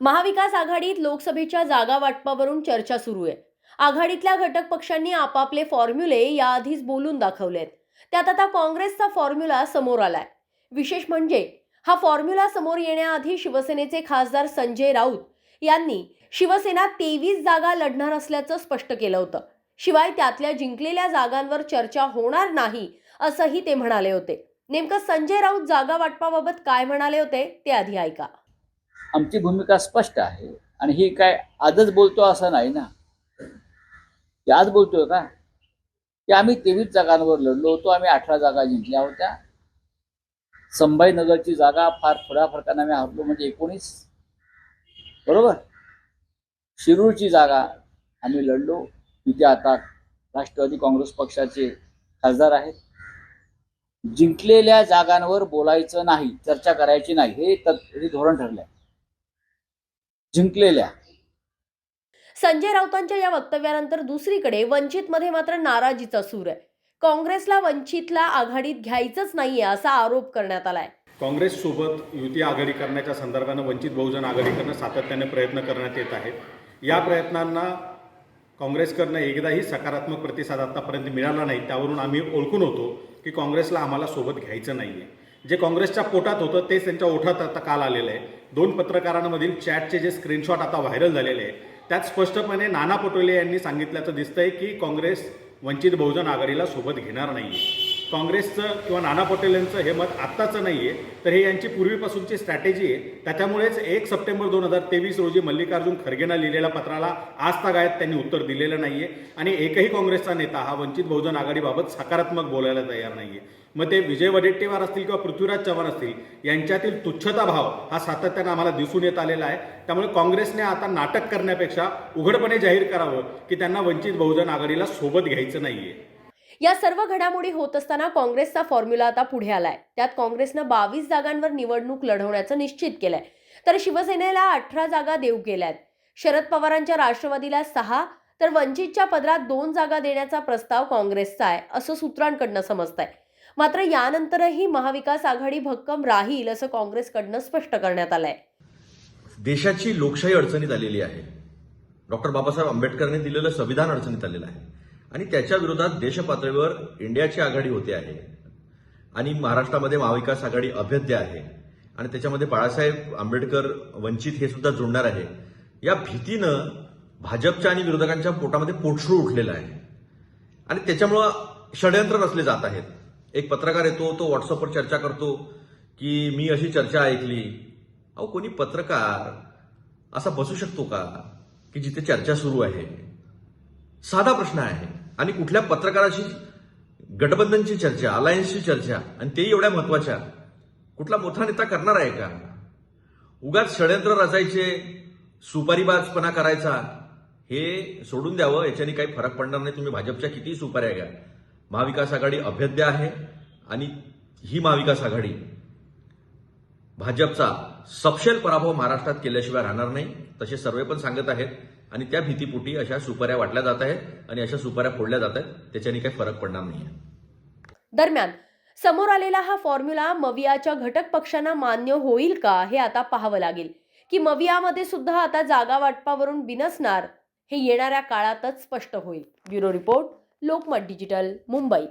महाविकास आघाडीत लोकसभेच्या जागा वाटपावरून चर्चा सुरू आहे. आघाडीतल्या घटक पक्षांनी आपापले फॉर्म्युले याआधीच बोलून दाखवलेत. त्यात आता काँग्रेसचा फॉर्म्युला समोर आलाय. विशेष म्हणजे हा फॉर्म्युला समोर येण्याआधी शिवसेनेचे खासदार संजय राऊत यांनी शिवसेना तेवीस जागा लढणार असल्याचं स्पष्ट केलं होतं. शिवाय त्यातल्या जिंकलेल्या जागांवर चर्चा होणार नाही असंही ते म्हणाले होते. नेमकं संजय राऊत जागा वाटपाबाबत काय म्हणाले होते ते आधी ऐका. आमची भूमिका स्पष्ट आहे. आणि ही काय आजच बोलतो असं नाही ना. की आज बोलतोय का? की आम्ही तेवीस जागांवर लढलो होतो आम्ही अठरा जागा जिंकल्या होत्या. संभाजीनगरची जागा फार थोड्या फरकाने आम्ही हरलो म्हणजे एकोणीस. बरोबर? शिरूरची जागा आम्ही लढलो. तिथे आता राष्ट्रवादी काँग्रेस पक्षाचे खासदार आहेत. जिंकलेल्या जागांवर बोलायचं नाही चर्चा करायची नाही हे तत् हे धोरण ठरलंय. जिंकलेल्या. संजय राऊतांच्या या वक्तव्यानंतर दुसरीकडे वंचितमध्ये मात्र नाराजीचा सूर आहे. काँग्रेसला वंचितला आघाडीत घ्यायचंच नाहीये असा आरोप करण्यात आलाय. काँग्रेस सोबत युती आघाडी करण्याच्या संदर्भानं वंचित बहुजन आघाडीकडनं सातत्याने प्रयत्न करण्यात येत आहेत. या प्रयत्नांना काँग्रेसकडनं एकदाही सकारात्मक प्रतिसाद आतापर्यंत मिळाला नाही. त्यावरून आम्ही ओळखून होतो की काँग्रेसला आम्हाला सोबत घ्यायचं नाही आहे जे काँग्रेसच्या पोटात होतं तेच त्यांच्या ओठात आता काल आलेलं आहे. दोन पत्रकारांमधील चॅटचे जे स्क्रीनशॉट आता व्हायरल झालेले आहे त्यात स्पष्टपणे नाना पटोले यांनी सांगितल्याचं दिसतंय की काँग्रेस वंचित बहुजन आघाडीला सोबत घेणार नाही आहे काँग्रेसचं किंवा नाना पटेल यांचं हे मत आत्ताचं नाही आहे तर हे यांची पूर्वीपासूनची स्ट्रॅटेजी आहे. त्याच्यामुळेच एक सप्टेंबर दोन हजार तेवीस रोजी मल्लिकार्जुन खरगेंना लिहिलेल्या पत्राला आज तागायत त्यांनी उत्तर दिलेलं नाही आहे आणि एकही काँग्रेसचा नेता हा वंचित बहुजन आघाडीबाबत सकारात्मक बोलायला तयार नाही आहे मग ते विजय वडेट्टीवार असतील किंवा पृथ्वीराज चव्हाण असतील यांच्यातील तुच्छता भाव हा सातत्यानं आम्हाला दिसून येत आलेला आहे. त्यामुळे काँग्रेसने आता नाटक करण्यापेक्षा उघडपणे जाहीर करावं की त्यांना वंचित बहुजन आघाडीला सोबत घ्यायचं नाहीये. या सर्व घडामोडी होत असताना काँग्रेसचा फॉर्म्युला आता पुढे आलाय. त्यात काँग्रेसनं बावीस जागांवर निवडणूक लढवण्याचं निश्चित केलंय. तर शिवसेनेला अठरा जागा देऊ केल्यात शरद पवारांच्या राष्ट्रवादीला सहा तर वंचितच्या पदरात दोन जागा देण्याचा प्रस्ताव काँग्रेसचा आहे असं सूत्रांकडनं समजतंय. मात्र यानंतरही महाविकास आघाडी भक्कम राहील असं काँग्रेसकडनं स्पष्ट करण्यात आलंय. देशाची लोकशाही अडचणीत आलेली आहे. डॉक्टर बाबासाहेब आंबेडकरांनी दिलेलं संविधान अडचणीत आलेलं आहे. आणि त्याच्या विरोधात देशपातळीवर इंडियाची आघाडी होते आहे. आणि महाराष्ट्रामध्ये महाविकास आघाडी अभेद्य आहे. आणि त्याच्यामध्ये बाळासाहेब आंबेडकर वंचित हे सुद्धा जुळणार आहे. या भीतीनं भाजपच्या आणि विरोधकांच्या पोटामध्ये पोटशूळ उठलेलं आहे. आणि त्याच्यामुळं षडयंत्र रचले जात आहेत. एक पत्रकार येतो तो व्हॉट्सअपवर चर्चा करतो की मी अशी चर्चा ऐकली. अहो कोणी पत्रकार असा बसू शकतो का की जिथे चर्चा सुरू आहे? साधा प्रश्न आहे. आणि कुठल्या पत्रकाराशी गटबंधनची चर्चा अलायन्सची चर्चा आणि तेही एवढ्या महत्त्वाच्या. कुठला मोठा नेता करणार आहे का? उगाच षडयंत्र रचायचे सुपारीबाजपणा करायचा हे सोडून द्यावं याच्याने काही फरक पडणार नाही. तुम्ही भाजपच्या कितीही सुपाऱ्या घ्या. महाविकास आघाडी अभेद्य आहे आणि ही महाविकास आघाडी भाजपचा सपशेल पराभव महाराष्ट्रात केल्याशिवाय राहणार नाही तसे सर्वे पण सांगत आहेत. आणि त्या भीतीपोटी अशा सुपाऱ्या वाटल्या जात आहेत आणि अशा सुपाऱ्या फोडल्या जात आहेत. त्याच्याने काही फरक पडणार नाही दरम्यान समोर आलेला हा फॉर्म्युला मवियाच्या घटक पक्षांना मान्य होईल का हे आता पाहावं लागेल. की मवियामध्ये सुद्धा आता जागा वाटपावरून बिनसणार हे येणाऱ्या काळातच स्पष्ट होईल. Bureau report Lokmat digital Mumbai.